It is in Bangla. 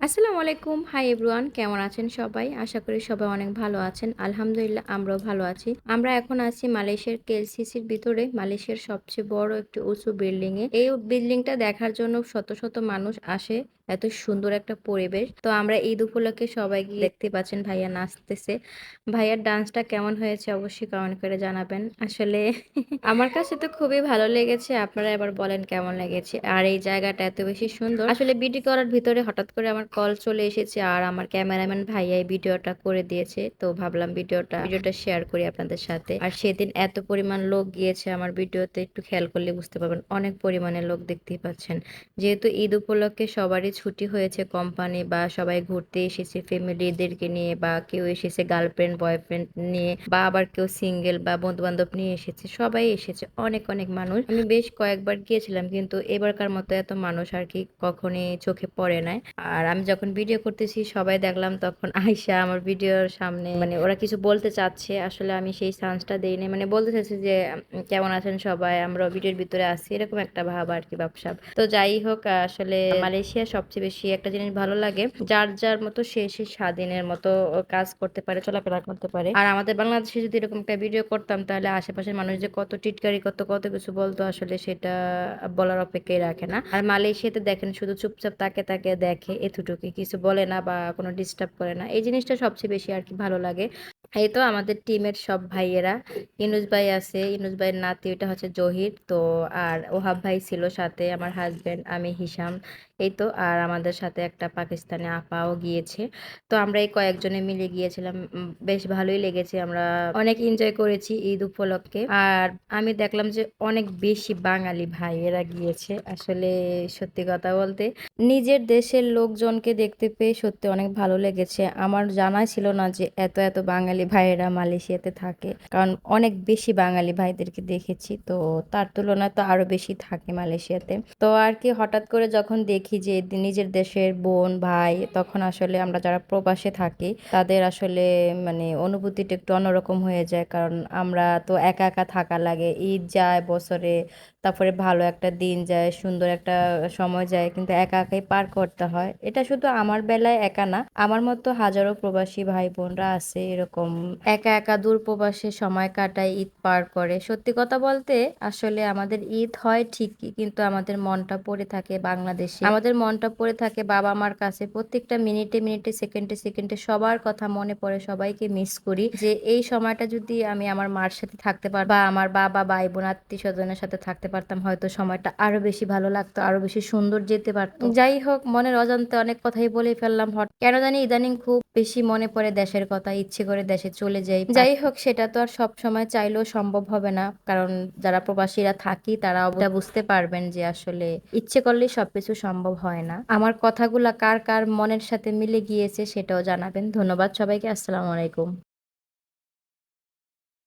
আসসালামু আলাইকুম। হাই এভরিওয়ান কেমন আছেন সবাই? আশা করি সবাই অনেক ভালো আছেন। আলহামদুলিল্লাহ, আমরাও ভালো আছি। আমরা এখন আছি মালয়েশিয়ার কেএলসিসির ভিতরে, মালয়েশিয়ার সবচেয়ে বড় একটি উঁচু বিল্ডিং এ এই বিল্ডিংটা দেখার জন্য শত শত মানুষ আসে। এত সুন্দর একটা পরিবেশ। তো আমরা ঈদ উপলক্ষে সবাই গিয়ে দেখতে পাচ্ছেন ভাইয়া নাচতেছে। ভাইয়ার ডান্সটা কেমন হয়েছে অবশ্যই কমেন্ট করে জানাবেন। আসলে আমার কাছে তো খুবই ভালো লেগেছে। আপনারা এবার বলেন কেমন লেগেছে? আর এই জায়গাটা এত বেশি সুন্দর। আসলে বিউটি করার ভিতরে হঠাৎ করে আমার কল চলে এসেছে আর আমার ক্যামেরাম্যান ভাইয়া এই ভিডিওটা করে দিয়েছে। তো ভাবলাম ভিডিওটা ভিডিওটা শেয়ার করি আপনাদের সাথে। আর সেদিন এত পরিমাণ লোক গিয়েছে আমার ভিডিওতে, একটু খেয়াল করলে বুঝতে পারবেন। অনেক পরিমাণে লোক দেখতেই পাচ্ছেন। যেহেতু ঈদ উপলক্ষে সবারই ছুটি হয়েছে কোম্পানি বা সবাই ঘুরতে এসেছে ফ্যামিলিদেরকে নিয়ে বা কেউ এসেছে গার্লফ্রেন্ড বয়ফ্রেন্ড নিয়ে বা আবার কেউ সিঙ্গেল বা বন্ধু বান্ধব নিয়ে এসেছে, সবাই এসেছে, অনেক অনেক মানুষ। আমি বেশ কয়েকবার গিয়েছিলাম কিন্তু এবারকার মতো এত মানুষ আর কি কখনই চোখে পড়ে নাই। আর আমি যখন ভিডিও করতেছি, সবাই দেখলাম তখন আয়সা আমার ভিডিওর সামনে মানে ওরা কিছু বলতে চাচ্ছে, আসলে আমি সেই চান্সটা দেইনি মানে বলতে চাচ্ছি যে কেমন আছেন সবাই? আমরা ভিডিওর ভিতরে আছি। এরকম একটা ভাব আর কি ব্যবসা তো যাই হোক, আসলে মালয়েশিয়া সবচেয়ে বেশি একটা জিনিস ভালো লাগে। যার যার মতো সে সে স্বাধীনের মতো কাজ করতে পারে, চলাফেরা করতে পারে। আর আমাদের বাংলাদেশে যদি এরকম একটা ভিডিও করতাম, তাহলে আশেপাশের মানুষ যে কত টিটকারি কত কত কিছু বলতো, আসলে সেটা বলার অপেক্ষাই রাখে না। আর মালয়েশিয়াতে দেখেন, শুধু চুপচাপ তাকে তাকে দেখে এতটুকু কিছু বলে না বা কোনো ডিস্টার্ব করে না। এই জিনিসটা সবচেয়ে বেশি আর কি ভালো লাগে। এই তো আমাদের টিমের সব ভাইয়েরা ইনুজ ভাই আছে, ইনুস ভাইয়ের নাতি ওটা হচ্ছে জহির। তো, আর ওহাব ভাই ছিল সাথে, আমার হাজবেন্ড আমি হিসাম এই তো, আর আমাদের সাথে একটা পাকিস্তানি আপাও গিয়েছে। তো আমরা এই কয়েকজনে মিলে গিয়েছিলাম বেশ ভালোই লেগেছে। আমরা অনেক এনজয় করেছি ঈদ উপলক্ষে। আর আমি দেখলাম যে অনেক বেশি বাঙালি ভাইয়েরা গিয়েছে। আসলে সত্যি কথা বলতে নিজের দেশের লোকজনকে দেখতে পেয়ে সত্যি অনেক ভালো লেগেছে। আমার জানা ছিল না যে এত এত বাঙালি ভাইয়েরা মালয়েশিয়াতে থাকে। কারণ অনেক বেশি বাঙালি ভাইদেরকে দেখেছি। তো তার তুলনায় তো আরও বেশি থাকে মালয়েশিয়াতে। তো আর কি হঠাৎ করে যখন দেখি যে নিজের দেশের বোন, ভাই তখন আসলে আমরা যারা প্রবাসে থাকি তাদের আসলে মানে অনুভূতিটা একটু অন্যরকম হয়ে যায়। কারণ আমরা তো একা একা থাকা লাগে, ঈদ যায় বছরে তারপরে ভালো একটা দিন যায়, সুন্দর একটা সময় যায়, কিন্তু একা একাই পার করতে হয়। এটা শুধু আমার বেলায় একা না, আমার মতো হাজারো প্রবাসী ভাই বোনরা আছে এরকম। একা একা দূর প্রবাসে সময় কাটায় ঈদ পার করে। সত্যি কথা বলতে, আসলে আমাদের ঈদ হয় ঠিকই, কিন্তু আমাদের মনটা পড়ে থাকে বাংলাদেশে। আমাদের মনটা পড়ে থাকে বাবা মার কাছে। প্রত্যেকটা মিনিটে মিনিটে, সেকেন্ডে সেকেন্ডে সবার কথা মনে পড়ে, সবাইকে মিস করি যে, এই সময়টা যদি আমি আমার মার সাথে থাকতে পার বা আমার বাবা ভাই বোন আত্মীয় স্বজনের সাথে থাকতে পারতাম হয়তো সময়টা আরও বেশি ভালো লাগতো আরও বেশি সুন্দর যেতে পারতো। যাই হোক মনের অজান্তে অনেক কথাই বলে ফেললাম। হট কেন জানি ইদানিং খুব বেশি মনে পড়ে দেশের কথা ইচ্ছে করে দেশে চলে যাই। যাই হোক সেটা তো আর সব সময় চাইলেও সম্ভব হবে না কারণ যারা প্রবাসীরা থাকি তারা ওটা বুঝতে পারবেন যে আসলে ইচ্ছে করলেই সবকিছু সম্ভব হয় না। আমার কথাগুলা কার কার মনের সাথে মিলে গিয়েছে সেটাও জানাবেন। ধন্যবাদ সবাইকে আসসালামু আলাইকুম।